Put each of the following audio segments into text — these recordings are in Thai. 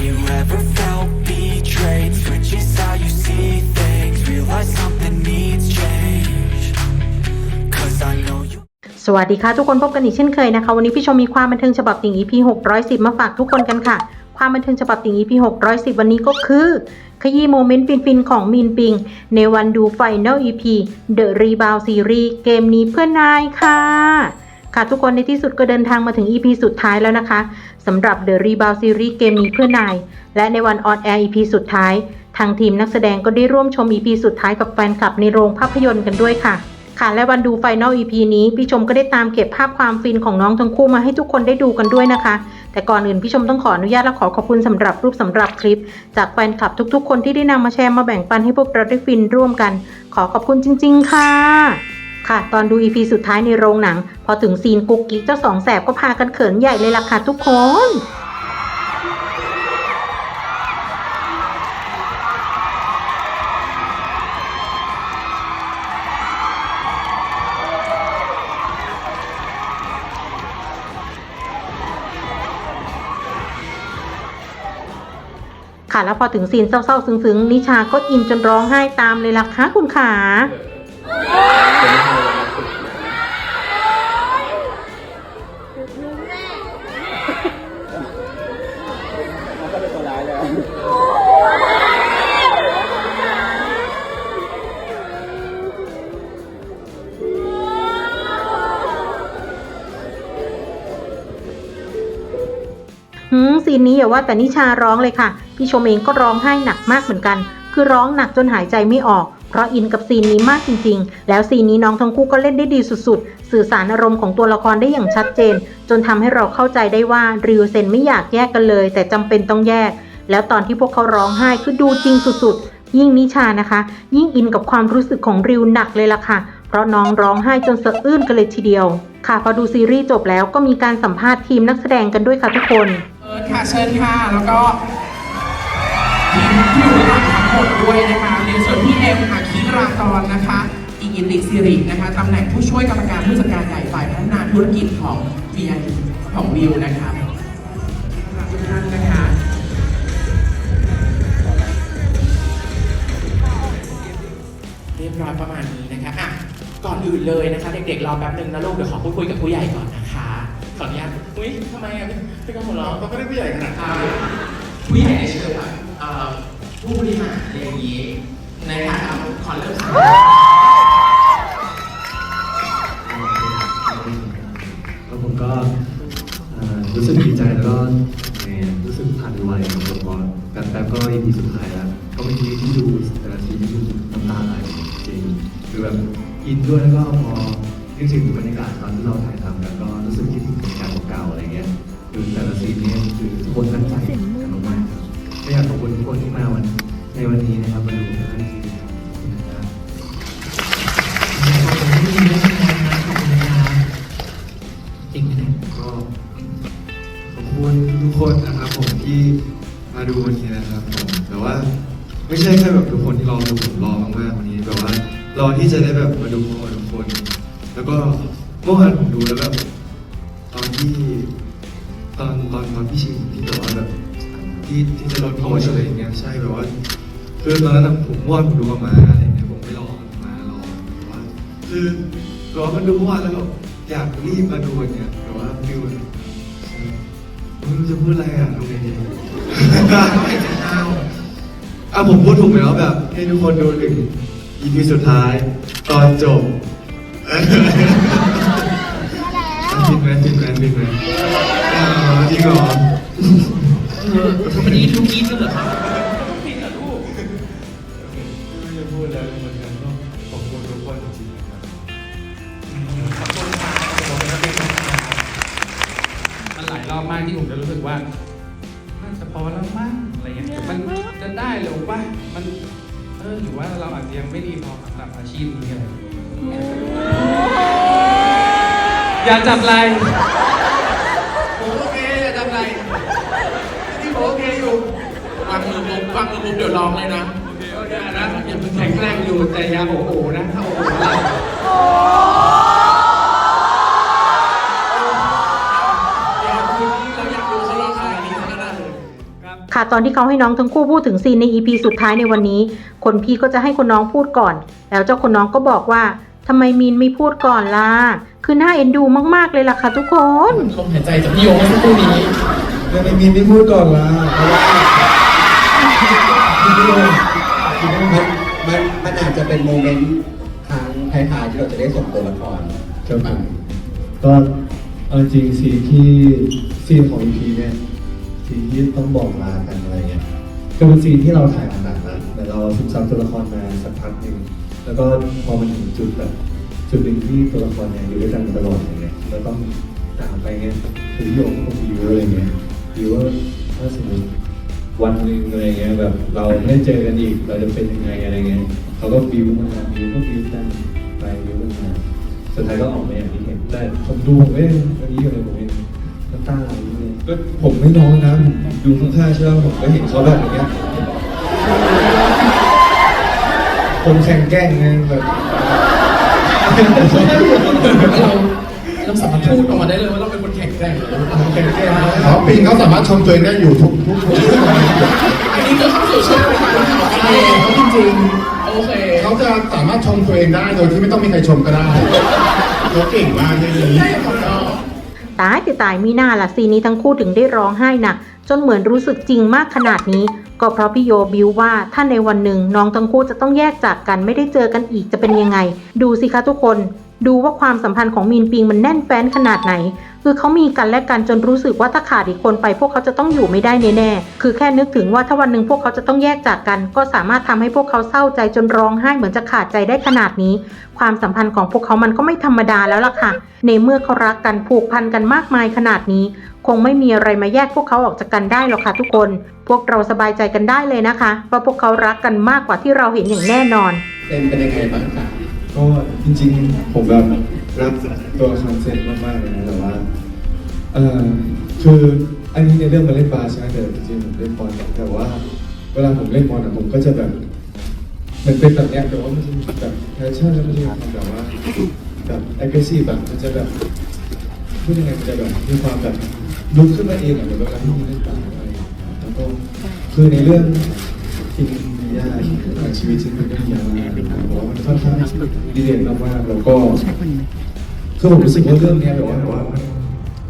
Have you ever felt betrayed? Switches how you see things Realize something needs change Cause I know you สวัสดีค่ะทุกคนพบกันอีกเช่นเคยนะคะ วันนี้พี่ชมมีความบันเทิงฉบับติ่ง EP 610 มาฝากทุกคนกันค่ะ ความบันเทิงฉบับติ่ง EP 610 วันนี้ก็คือ ขยี้โมเมนต์ฟินๆ ของมีนปิง ในวันดูไฟน a ล EP The Rebound Series เกมนี้เพื่อนายค่ะ ค่ะทุกคนในที่สุดก็เดินทางมาถึง EP สุดท้ายแล้วนะคะสำหรับ The Rebound Series เกมนี้เพื่อนาย และในวันออนแอร์ EP สุดท้าย ทางทีมนักแสดงก็ได้ร่วมชม EP สุดท้ายกับแฟนคลับในโรงภาพยนตร์กันด้วยค่ะ ค่ะและวันดูไฟน a ล EP นี้ พี่ชมก็ได้ตามเก็บภาพความฟินของน้องทั้งคู่มาให้ทุกคนได้ดูกันด้วยนะคะ แต่ก่อนอื่นพี่ชมต้องขออนุญาตและขอขอบคุณสำหรับรูปสำหรับคลิป จากแฟนคลับทุก ๆ คนที่ได้นำมาแชร์มาแบ่งปันให้พวกเราได้ฟินร่วมกัน ขอขอบคุณจริง ๆ ค่ะ ค่ะ ตอนดู EP สุดท้ายในโรงหนัง พอถึงซีนกุ๊กกิ๊กเจ้าสองแสบก็พากันเขินใหญ่เลยล่ะค่ะทุกคนค่ะแล้วพอถึงซีนเศร้าๆ ซึ้งๆ นิชาก็อินจนร้องไห้ตามเลยล่ะคะคุณขา ซีนนี้อย่าว่าแต่นิชาร้องเลยค่ะ พี่ชมเองก็ร้องไห้หนักมากเหมือนกัน คือร้องหนักจนหายใจไม่ออก เพราะอินกับซีนนี้มากจริงๆ แล้วซีนนี้น้องทั้งคู่ก็เล่นได้ดีสุดๆ สื่อสารอารมณ์ของตัวละครได้อย่างชัดเจน จนทำให้เราเข้าใจได้ว่าริวเซนไม่อยากแยกกันเลย แต่จำเป็นต้องแยก แล้วตอนที่พวกเขาร้องไห้คือดูจริงสุดๆ ยิ่งนิชานะคะ ยิ่งอินกับความรู้สึกของริวหนักเลยล่ะค่ะ เพราะน้องร้องไห้จนสะอื้นกันเลยทีเดียว ค่ะพอดูซีรีส์จบแล้วก็มีการสัมภาษณ์ทีมนักแสดงกันด้วยค่ะทุกคนเอิร์ธค่ะเชิญค่ะแล้วก็ทีมที่อยู่ด้านหลังทั้งหมดด้วยนะคะในส่วนพี่เอ็มค่ะคีรากรนะคะอิงอินลิสิรินะคะตำแหน่งผู้ช่วยกรรมการผู้จัดการใหญ่ฝ่ายพัฒนาธุรกิจของ VI ของวิวนะคะทุกท่านนะคะ เลยนะคะเด็กๆรอแป๊บนึงนะลูกเดี๋ยวขอพูดคุยกับผู้ใหญ่ก่อนนะคะขออนุญาตอุ้ยทำไมอะพี่ก็หัวเราะเราก็ไม่ได้ผู้ใหญ่ขนาดนั้นอ่าผู้ใหญ่ในเชิงแบบเอ่อผู้บริหารอะไรอย่างนี้นะคะเอาขอเริ่มจากแล้วผมก็เอ่อรู้สึกดีใจแล้วก็เอ่อรู้สึกผ่านไวครับผมพอกันแป๊บก็ EP สุดท้ายแล้วก็เป็นทีที่ดูแต่ละซีนที่ดูน้ำตาไหลจริงคือแบบ อินด้วยแล้วก็พอนึกถึงบรรยากาศตอนที่เราถ่ายทำกันก็รู้สึกคิดถึงผลงานเก่าๆอะไรเงี้ยคือแต่ละซีนเนี่ยคือทุกคนตั้งใจกันมากๆครับก็อยากขอบคุณทุกคนที่มาวันในวันนี้นะครับมาดูกันทั้งทีนะครับขอบคุณนะจริงนี่ยก็ขอบคุณทุกคนนะครับผมที่มาดูวันนี้นะครับผมแต่ว่าไม่ใช่แค่แบบทุกคนที่รอดูผมรอมากๆวันนี้แบบว่ารอที่จะได้แบบ ที่จะลดโพสอะไรอย่างเงี้ยใช่แบบว่าคือตอนนั้นอะผมเมื่อวานผมดูกับมาอะไรเงี้ยผมไม่รอมารอแบบว่าคือรอมันดูเมื่อวานแล้วแบบอยากรีบมาดูวันเนี้ยแต่ว่าฟิวไม่รู้จะพูดอะไรอะทำไงดีไม่จะเอาอะผมพูดถูกไหมแล้วแบบ ให้ทุกคนดูถึง EP สุดท้าย ตอนจบผิดไหมผิดไหมผิดไหมอ่าจริงเหรอ เออวันนี้ทุกกี้เหรอครับผิดเหรอลูกไม่รู้จะพูดอะไรเหมือนกันก็ขอบคุณทุกคนจริงๆนะครับขอบคุณค่ะขอบคุณครับมันหลายรอบมากที่ผมจะรู้สึกว่าน่าจะพอแล้วมั้งอะไรเงี้ยมันจะได้หรือวะมันเออหรือว่าเราอาจจะยังไม่ดีพอสำหรับอาชีพนี้อะไรอย่าจับไหลโอเคอย่าจับไหลที่โอเคอยู่วางมือปุ๊บวางมือปุ๊บเดี๋ยวลองเลยนะโอเคนะอย่าเพิ่งแข็งแรงอยู่แต่อย่าโอ้โหนะถ้าโอ้โหไหลเดี๋ยวคืนนี้เราอยากดูเขาร้องไห้นี่ก็ได้เลยครับ ค่ะตอนที่เขาให้น้องทั้งคู่พูดถึงซีนใน EP สุดท้ายในวันนี้ คนพี่ก็จะให้คนน้องพูดก่อน แล้วเจ้าคนน้องก็บอกว่าทำไมมีนไม่พูดก่อนล่ะ คือน่าเอ็นดูมากๆเลยล่ะค่ะทุกคน ลมหายใจจากพี่โยเมื่อสักครู่นี้แล้วไม่มีไม่พูดก่อนละเพราะว่า มันมันมันอาจจะเป็นโมเมนต์ครั้งท้ายๆที่เราจะได้ส่งตัวละครครับผมก็เอาจริงซีนที่ซีนของ EP เนี่ยซีนที่ต้องบอกลากันอะไรเงี้ยก็เป็นซีนที่เราถ่ายมาหนักนะแต่เราซึมซับตัวละครมาสักพักหนึ่งแล้วก็พอมันถึงจุดแบบจุดหนึ่งที่ตัวละครเนี่ยอยู่ด้วยกันตลอดอย่างเงี้ยเราต้องตามไปเงี้ยคือโยงก็คงบิวอะไรเงี้ยบิวว่าถ้าสมมติ วันหนึ่งอะไรเงี้ยแบบเราได้เจอกันอีกเราจะเป็นยังไงอะไรเงี้ยเขาก็บิวมาบิวก็บิวกันไปบิวกันมาสุดท้ายก็ออกมาอย่างที่เห็นแต่ผมดูผมเอ้ยวันนี้อยู่ในผมเองน้ำตาไหลเลยก็ผมไม่น้องนะผมดูข้างๆใช่ไหมผมก็เห็นเขาแบบอย่างเงี้ยผมแข่งแกล้งไงแบบเรา เราสามารถพูดออกมาได้เลยว่าเราเป็นคนแข็งแกร่งเลยผมแข่งแกล้งอ๋อปิงเขาสามารถชมตัวเองได้อยู่ทุกทุกทุกอันนี้ก็เข้าสู่ช่วงของการถามกันเองเขาจริงๆโอเคเขาจะสามารถชมตัวเองได้โดยที่ไม่ต้องมีใครชมก็ได้เขาเก่งมากเลยนี้ใช่ของเราตายแต่ตายมีหน้าละซีนนี้ทั้งคู่ถึงได้ร้องไห้หนักจนเหมือนรู้สึกจริงมากขนาดนี้ ก็เพราะพี่โยบิวว่าถ้าในวันหนึ่งน้องทั้งคู่จะต้องแยกจากกันไม่ได้เจอกันอีกจะเป็นยังไง ดูสิคะทุกคน ดูว่าความสัมพันธ์ของมีนปิงมันแน่นแฟ้นขนาดไหน คือเขามีกันและกันจนรู้สึกว่าถ้าขาดอีกคนไปพวกเขาจะต้องอยู่ไม่ได้แน่ๆ คือแค่นึกถึงว่าถ้าวันหนึ่งพวกเขาจะต้องแยกจากกัน ก็สามารถทำให้พวกเขาเศร้าใจจนร้องไห้เหมือนจะขาดใจได้ขนาดนี้ ความสัมพันธ์ของพวกเขามันก็ไม่ธรรมดาแล้วล่ะค่ะ ในเมื่อเขารักกันผูกพันกันมากมายขนาดนี้ คงไม่มีอะไรมาแยกพวกเขาออกจากกันได้หรอกค่ะทุกคน พวกเราสบายใจกันได้เลยนะคะว่าพวกเขารักกันมากกว่าที่เราเห็นอย่างแน่นอนเป็นเป็นยังไงบ้างคะก็ จริงๆ ผมแบบรักตัวคอนเซ็ปต์มากๆเลยนะแต่ว่าเออคืออันนี้ในเรื่องมาเล่นบาสใช่ไหมแต่จริงๆผมเล่นบอลแต่ว่า เวลาผมเล่นบอลอะผมก็จะแบบเหมันเป็นแบบเนี้ยแต่ว่ามันจะมีแบบแพชชั่นแล้วมันจะมีแบบว่าแบบ aggressive แบบมันจะแบบพูดยังไงมันจะแบบมีความแบบลุกขึ้นมาเองอะเหมือนเวลาที่มีเล่นบาสอะไรอย่างเงี้ยแล้วก็คือในเรื่อง ริงๆยากชีวิตจริงมันก็ยากมานะครับเพราะว่ามันค่อนข้างดีเด่นมากๆแล้วก็คือผมรู้สึกว่าเรื่องเนี้ยแบบว่าแบบว่ามัน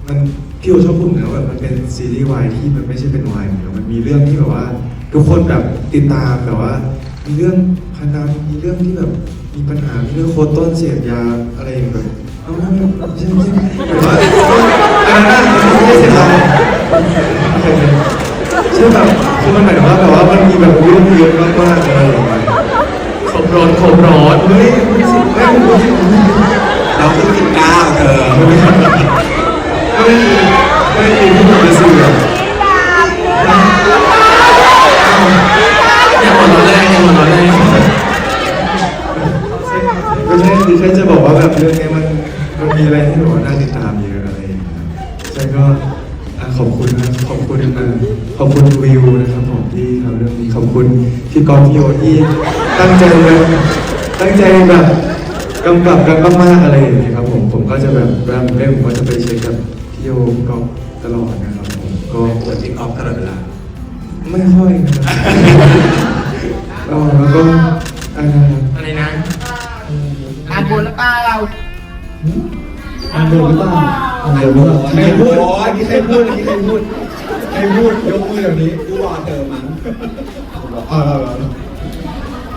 มันพี่โอชอบพูดเหมือนว่ามันเป็นซีรีส์วายที่มันไม่ใช่เป็นวายอย่างเดียวมันมีเรื่องที่แบบว่า ทุกคนแบบติดตามแบบว่า มีเรื่องพนันมีเรื่องที่แบบมีปัญหามีเรื่องโคตรต้นเสียบยาอะไรอย่างแบบเอาไม่ไม่ไม่ใช่ไม่ใช่แบบว่าอันนั้นไม่ใช่เสียบยา ใช่แบบคือมันหมายถึงว่าแบบว่ามันมีแบบเรื่องเยอะมากๆอะไรอย่างเงี้ยครบรถครบรถเฮ้ยไม่สิไม่ไม่ไม่เราเพิ่งสิบเก้าเธอ ไม่ไม่ไม่ที่ผมจะสื่อ อย่าหัวเราะแรงอย่าหัวเราะแรง ไม่ใช่ดิฉันจะบอกว่าแบบเรื่องนี้มันมันมีอะไรที่แบบว่าน่าติดตามเยอะอะไรอย่างเงี้ยใช่ก็อะขอบคุณนะขอบคุณนะขอบคุณวิวนะครับผมที่ทำเรื่องนี้ขอบคุณพี่ กอล์ฟพี่โอที่ตั้งใจแบบตั้งใจแบบกำกับกันมากๆอะไรอย่างเงี้ยครับผมผมก็จะแบบเวลาผมเล่นผมก็จะไปเช็คกับพี่โอพี่กอล์ฟตลอดนะครับผมก็ปวดจิงออฟตลอดเวลาไม่ค่อยนะครับเออแล้วก็อ่าอะไรนะอ่านบนหรือเปล่าอ่านบทหรือเปล่าอ่านบทหรือเปล่าใครพูดเมื่อกี้ใครพูดเมื่อกี้ใครพูดใครพูดยกมือเดี๋ยวนี้กูรอเธอมั้ งอ่า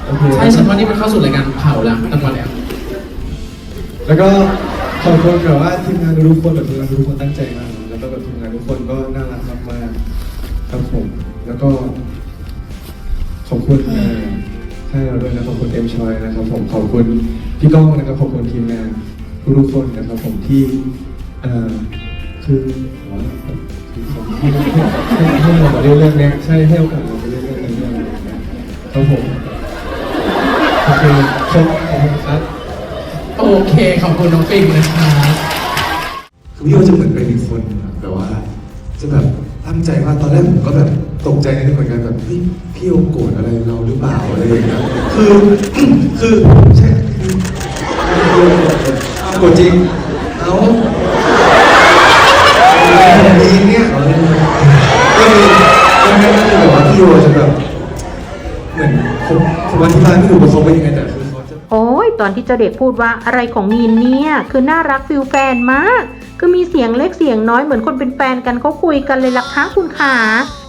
โอเคใช่ฉันว่านี่เป็นเข้าสู่รายการเผาแล้วตั้งวันแล้วแล้วก็ขอบคุณแบบว่าทีมงานทุกคนแบบทีมงานทุกคนตั้งใจมากแล้วก็แบบทีมงานทุกคนก็น่ารักมากๆครับผม แล้วก็ ขอบคุณเอ่อให้เราด้วยนะขอบคุณเอ็มชอยนะครับผมขอบคุณพี่ก้องนะครับขอบคุณทีมงานทุกๆคนนะครับผมที่เอ่อคือขอคือขอให้ให้ให้เรามาเล่นเรื่องเนี้ยใช่ให้โอกาสเราไปเล่นเรื่องนี้เรื่องอะไรอย่างเงี้ย ครับผมโอเคครบขอบคุณครับ โอเค ขอบคุณน้องปิงนะคะคือพี่โอจะเหมือนเป็นอีกคนแบบว่า จะแบบตั้งใจว่าตอนแรกผมก็แบบตกใจนิดนึงเหมือนกันแบบพี่โอโกรธอะไรเราหรือเปล่าอะไรอย่างเงี้ยคือคือใช่คือเอาโกรธจริงเอามีเนี่ยก็มีมันเป็นมันถึงฟิวอาจจะแบบ ผมผมอธิบายไม่ถูกว่าเขาเป็นยังไงแต่คือเขาจะโอ้ยตอนที่เจ้าเด็กพูดว่าอะไรของมีนเนี่ย คือน่ารักฟิลแฟนมาก คือมีเสียงเล็กเสียงน้อยเหมือนคนเป็นแฟนกันเขาคุยกันเลยล่ะคะคุณขา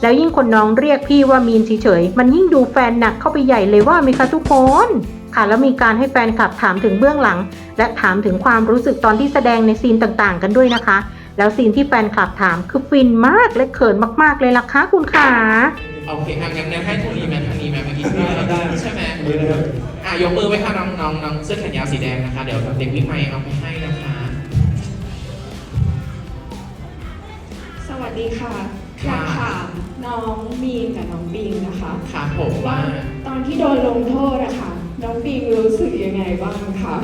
แล้วยิ่งคนน้องเรียกพี่ว่ามีนเฉยๆมันยิ่งดูแฟนหนักเข้าไปใหญ่เลยว่าไหมคะทุกคนค่ะแล้วมีการให้แฟนคลับถามถึงเบื้องหลัง และถามถึงความรู้สึกตอนที่แสดงในซีนต่างๆ กันด้วยนะคะ แล้วซีนที่แฟนคลับถามคือฟินมากและเขินมากๆเลยล่ะคะคุณขาโอเคอะงั้นงั้นให้ทางนี้ไหมทางนี้ไหมเมื่อกี้ได้ใช่ไหมได้ครับอะยกมือไว้ค่ะน้องน้องน้องเสื้อแขนยาวสีแดงนะคะ เดี๋ยวเด็กวิ่งไมค์เอาไปให้นะคะ สวัสดีค่ะค่ะอยากถามน้องมีนกับน้องปิงนะคะครับผมว่าว่าตอนที่โดนลงโทษอะค่ะน้องปิงรู้สึกยังไงบ้างคะ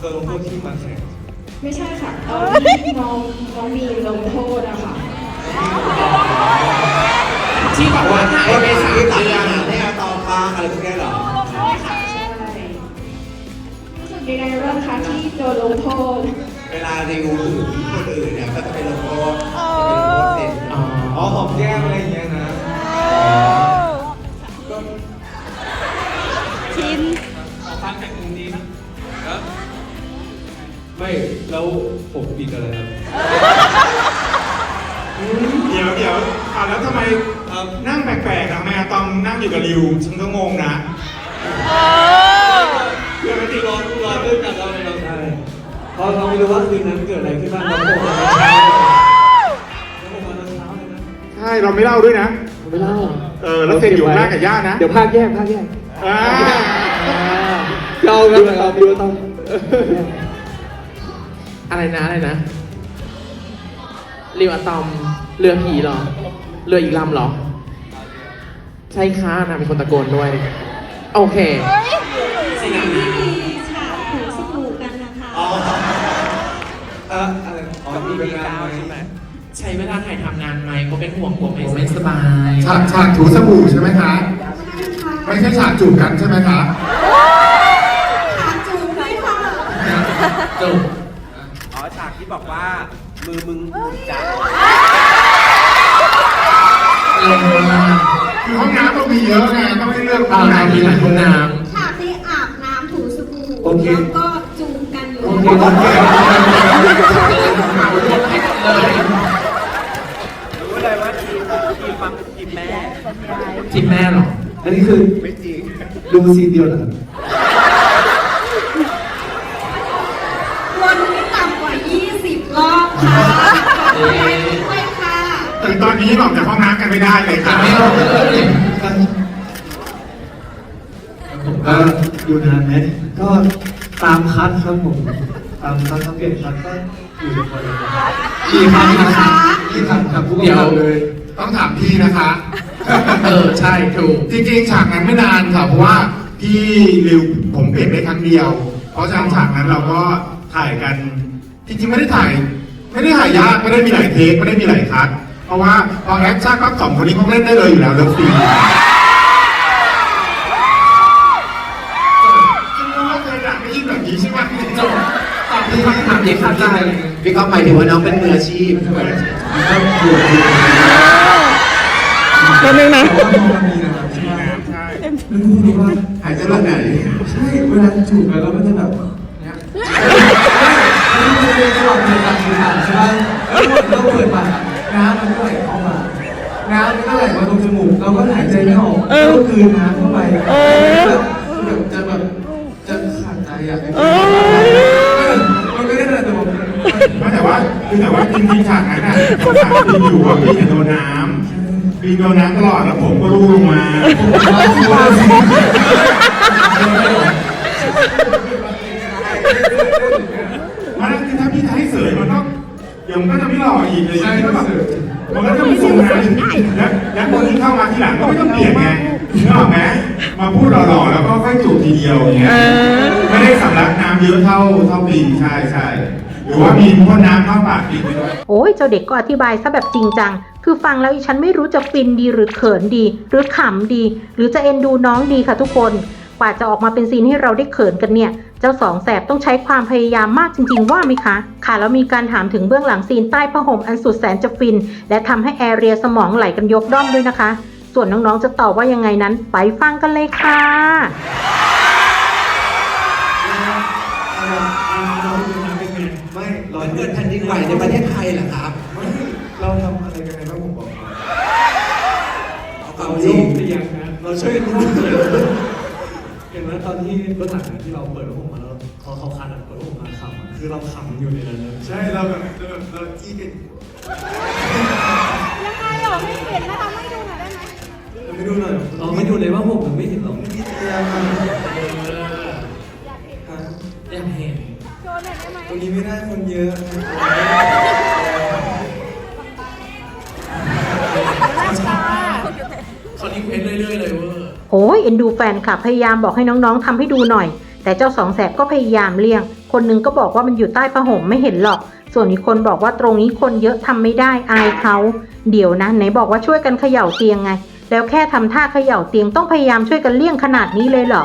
โดนลงโทษที่มาแข่ง ไม่ใช่ค่ะตอนที่น้องน้องมีนลงโทษอะค่ะที่บอกว่าหายไปสามเดือนให้อาตอมบ้างอะไรพวกนี้เหรอใช่ค่ะใช่รู้สึกยังไงบ้างคะที่โดนลงโทษเวลารีวิวที่คนอื่นเนี่ยก็จะไปลงโทษจะไปลงโทษเด็กอ๋ออ๋อหอมแก้มอะไรอย่างเงี้ยนะก็ ไม่ แล้วผมผิดอะไรครับ เดี๋ยวเดี๋ยวอะแล้วทำไมครับนั่งแปลกๆอะทำไมอะตอมนั่งอยู่กับริวฉันก็งงนะเพื่อนไม่ติดรอรอเรื่องกันเราเลยเราใช่เพราะเราไม่รู้ว่าคืนนั้นเกิดอะไรขึ้นบ้างเราโผล่มาตอนเช้าแล้วผมมาตอนเช้าเลยนะใช่เราไม่เล่าด้วยนะ ไม่เล่าเออแล้วเซ็นอยู่ข้างหน้ากับย่านะ เดี๋ยวภาคแยกภาคแยกอ่าเรากันเราดูต้อง อะไรนะอะไรนะเรืออะตอมเรือผีเหรอ เรืออีกลำเหรอ ใช่ค่ะนะมีคนตะโกนด้วย โอเคที่มีฉากหูสบู่กันนะคะ อ๋อเอออะไรอ๋อมีเป็นงานไหมใช้เวลาถ่ายทำนานไหมก็เป็นห่วงกลัวไม่ไม่สบายฉากฉากถูสบู่ใช่ไหมคะ ไม่ใช่ฉากจูบกันใช่ไหมคะ จูบ ฉากที่บอกว่า มือมึงหมุนจ้าคือห้องน้ำต้องมีเยอะไงต้องให้เลือกอ่ามีหลายห้องน้ำ ฉากที่อาบน้ำถูสบู่โอเค แล้วก็จูงกันอยู่โอเคโอเครู้เลยว่าทีมทีมฟังทีมแม่ำทีมแม่เหรอ อันนี้คือไม่จริง ดูซีนเดียวเหรอครับ นี้ออกจากห้องน้ำกันไม่ได้เลยค่ะไม่เอยผมก็อยู่นานไหมก็ตามคัดครับผมตามคัดสังเกตคัดก็อยู่ทุกคนลยกี่ครั้งนะครับกี่ครั้งครับผู้กำกับเลยต้องถามพี่นะคะ เออใช่ถูกจริงๆฉากนั้นไม่นานค่ะเพราะว่าพี่ริวผมเปลี่ยนได้ครั้งเดียว เพราะฉะนั้นฉากนั้นเราก็ถ่ายกันจริงๆไม่ได้ถ่าย ไม่ได้ถ่ายยากไม่ได้มีหลายเทคไม่ได้มีหลายคัด เพราะว่าพอแอคชั่นปั๊บสองคนนี้เขาเล่นได้เลยอยู่แล้วเลิฟซีนจริงๆว่าเคยด่าไม่ยิ่งแบบนี้ใช่ไหมจบตอบคำถามที่เข้าใจพี่ก็หมายถึงว่าน้องเป็นมืออาชีพแป๊บนึงนะแต่ว่ามันมีนะครับใช่ไหมใช่แล้วคุณรู้ว่าหายใจแบบไหนใช่เวลาจูบกันแล้วมันจะแบบเนี้ยมันจะเป็นจังหวะเปิดปากคือผ่านใช่ไหมแล้วเราเปิดปาก น้ำมันก็ไหลเข้ามา น้ำมันก็ไหลมาตรงจมูก เราก็หายใจไม่ออกแล้วก็กลืนน้ำเข้าไปแบบแบบจะแบบจะขาดใจอะมันไม่ได้แต่แบบไม่แต่ว่าคือแต่ว่าจริงๆฉากนั้นน่ะผมถามพี่อยู่ว่าพี่จะโดนน้ำพี่โดนน้ำตลอดแล้วผมก็รูลงมามันคือถ้าพี่จะให้เสยมันต้องเดี๋ยวมันก็จะไม่หล่ออีกเลยมันก็แบบมันก็จะมีทรงนั้นแล้วแล้วคนที่เข้ามาทีหลังก็ไม่ต้องเปลี่ยนไงนึกออกไหมมาพูดหล่อๆแล้วก็ค่อยจูบทีเดียวอย่างเงี้ยไม่ได้สำลักน้ำเยอะเท่าเท่าปีนใช่ใช่หรือว่ามีพ่นน้ำเข้าปากปีนไปด้วยโอ้ยเจ้าเด็กก็อธิบายซะแบบจริงจังคือฟังแล้วอีฉันไม่รู้จะฟินดีหรือเขินดี หรือขำดี หรือจะเอ็นดูน้องดีค่ะทุกคนกว่าจะออกมาเป็นซีนให้เราได้เขินกันเนี่ย เจ้าสองแสบต้องใช้ความพยายามมากจริงๆ ว่าไหมคะ ค่ะแล้วมีการถามถึงเบื้องหลังซีนใต้ผ้าห่มอันสุดแสนจะฟิน และทำให้แอเรียสมองไหลกันยกด้อมด้วยนะคะ ส่วนน้องๆจะตอบว่ายังไงนั้น ไปฟังกันเลยค่ะไม่รามันเกิดแผ่นดินไหวในประเทศไทยเหรอครับ ไม่เราทำอะไรกันไงบ้างผมบอกก่อน เอาความจริง เราช่วยกันพูดเลยเห็นไหมตอน ที่รถถังอะที่เราเปิดรถผมมาแล้วเขาเขาคันอะเปิดรถผมมาขำอะคือเราขำอยู่ในนั้นนะใช่เราแบบเราแบบเราจี้กันยังไงเหรอไม่เห็นนะคะไม่ดูหน่อยได้ไหมเราไม่ดูหน่อยเราไม่ดูเลยว่าผมมันไม่เห็นหรอกพี่เตรียมมาอยากเห็นโชว์หน่อยได้ไหมตรงนี้ไม่ได้คนเยอะนะเขารีเควสเรื่อยๆเลยเวอร์ โอ้ยเอ็นดูแฟนคลับพยายามบอกให้น้องๆทำให้ดูหน่อย แต่เจ้าสองแสบก็พยายามเลี่ยง คนหนึงก็บอกว่ามันอยู่ใต้ผ้าห่มไม่เห็นหรอก ส่วนอีกคนบอกว่าตรงนี้คนเยอะทำไม่ได้อายเขาเดี๋ยวนะไหนบอกว่าช่วยกันเขย่าเตียงไง แล้วแค่ทำท่าเขย่าเตียงต้องพยายามช่วยกันเลี่ยงขนาดนี้เลยเหรอ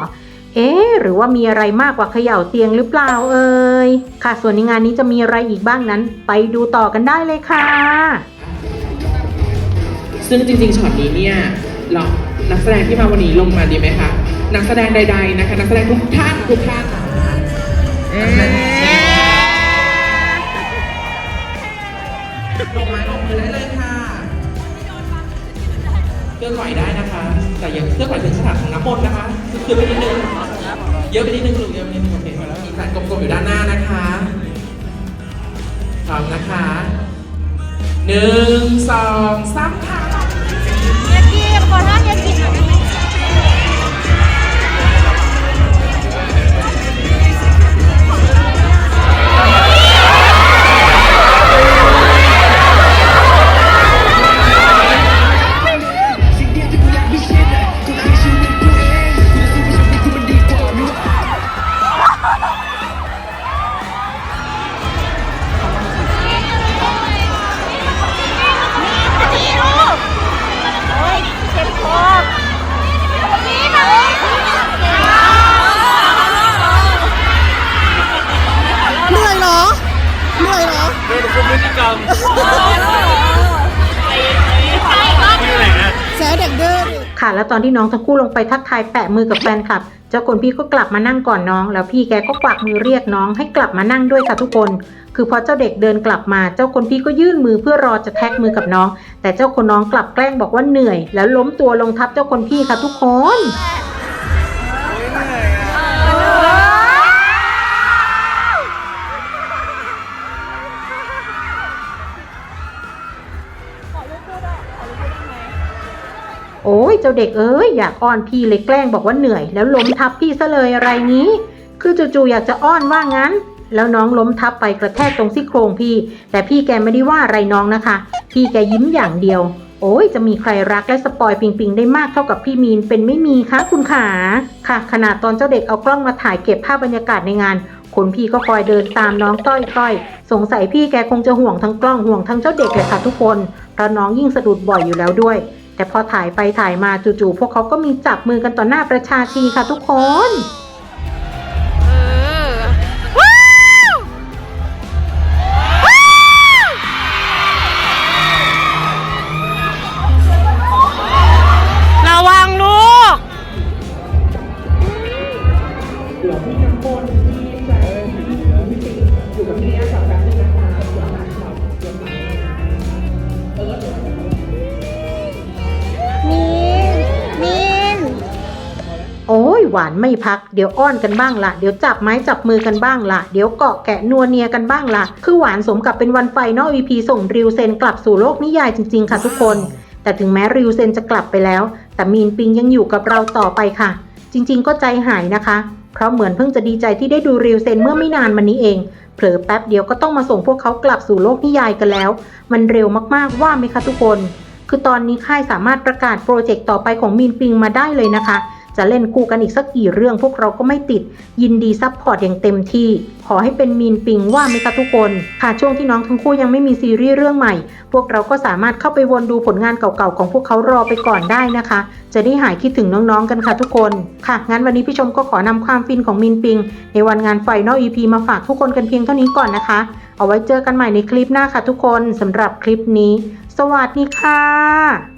เอ๊หรือว่ามีอะไรมากกว่าเขย่าเตียงหรือเปล่าเอ่ยค่ะส่วนในงานนี้จะมีอะไรอีกบ้างนั้น ไปดูต่อกันได้เลยค่ะ ซึ่งจริงๆช็อตนี้เนี่ยเรา นักแสดงที่มาวันนี้ลงมาดีไหมคะนักแสดงใด ๆนะคะ นักแสดงทุกท่านทุกท่านลงไม้ลงมือได้เลยค่ะเคลื่อนไหวได้นะคะ แต่อย่าเคลื่อนไหวถึงขนาดของน้ำมนต์นะคะคือไปนิดนึงเยอะไปนิดนึงลูกเยอะไปนิดนึงโอเคพอแล้วมีแฟนกลมๆอยู่ด้านหน้านะคะพร้อมนะคะหนึ่งสองสามค่ะ ที่น้องทั้งคู่ลงไปทักทายแปะมือกับแฟนคลับ เจ้าคนพี่ก็กลับมานั่งก่อนน้อง แล้วพี่แกก็กวักมือเรียกน้องให้กลับมานั่งด้วยค่ะทุกคน คือพอเจ้าเด็กเดินกลับมา เจ้าคนพี่ก็ยื่นมือเพื่อรอจะแท็กมือกับน้อง แต่เจ้าคนน้องกลับแกล้งบอกว่าเหนื่อย แล้วล้มตัวลงทับเจ้าคนพี่ค่ะทุกคน โอ้ยเจ้าเด็กเอ้ยอยากอ้อนพี่เลยแกล้งบอกว่าเหนื่อย แล้วล้มทับพี่ซะเลยอะไรงี้ คือจู่ๆอยากจะอ้อนว่างั้น แล้วน้องล้มทับไปกระแทกตรงซี่โครงพี่ แต่พี่แกไม่ได้ว่าอะไรน้องนะคะ พี่แกยิ้มอย่างเดียว โอ้ยจะมีใครรักและสปอยปิงปิงได้มากเท่ากับพี่มีนเป็นไม่มีคะคุณขาค่ะขนาดตอนเจ้าเด็กเอากล้องมาถ่ายเก็บภาพบรรยากาศในงานคนพี่ก็คอยเดินตามน้องต้อยต้อย สงสัยพี่แกคงจะห่วงทั้งกล้องห่วงทั้งเจ้าเด็กเลยค่ะทุกคนเพราะน้องยิ่งสะดุดบ่อยอยู่แล้วด้วย แต่พอถ่ายไปถ่ายมาจู่ๆพวกเขาก็มีจับมือกันต่อหน้าประชาชีค่ะทุกคน หวานไม่พัก เดี๋ยวอ้อนกันบ้างละเดี๋ยวจับไม้จับมือกันบ้างละเดี๋ยวเกาะแกะนัวเนียกันบ้างละคือหวานสมกับเป็นวันไฟนอล EP ส่งริวเซนกลับสู่โลกนิยายจริงๆค่ะทุกคน แต่ถึงแม้ริวเซนจะกลับไปแล้ว แต่มีนปิงยังอยู่กับเราต่อไปค่ะ จริงๆ ก็ใจหายนะคะ เพราะเหมือนเพิ่งจะดีใจที่ได้ดูริวเซนเมื่อไม่นานมานี้เองเผลอแป๊บเดียวก็ต้องมาส่งพวกเขากลับสู่โลกนิยายกันแล้ว มันเร็วมากๆว่าไหมคะทุกคน คือตอนนี้ค่ายสามารถประกาศโปรเจกต์ต่อไปของมีนปิงมาได้เลยนะคะ จะเล่นคู่กันอีกสักกี่เรื่องพวกเราก็ไม่ติด ยินดีซัพพอร์ตอย่างเต็มที่ ขอให้เป็นมีนปิงว่าไหมคะทุกคน ค่ะช่วงที่น้องทั้งคู่ยังไม่มีซีรีส์เรื่องใหม่ พวกเราก็สามารถเข้าไปวนดูผลงานเก่าๆของพวกเขารอไปก่อนได้นะคะ จะได้หายคิดถึงน้องๆกันค่ะทุกคน ค่ะงั้นวันนี้พี่ชมก็ขอนำความฟินของมินปิง ในวันงานไฟนอล EP มาฝากทุกคนกันเพียงเท่านี้ก่อนนะคะ เอาไว้เจอกันใหม่ในคลิปหน้าค่ะทุกคนสำหรับคลิปนี้ สวัสดีค่ะ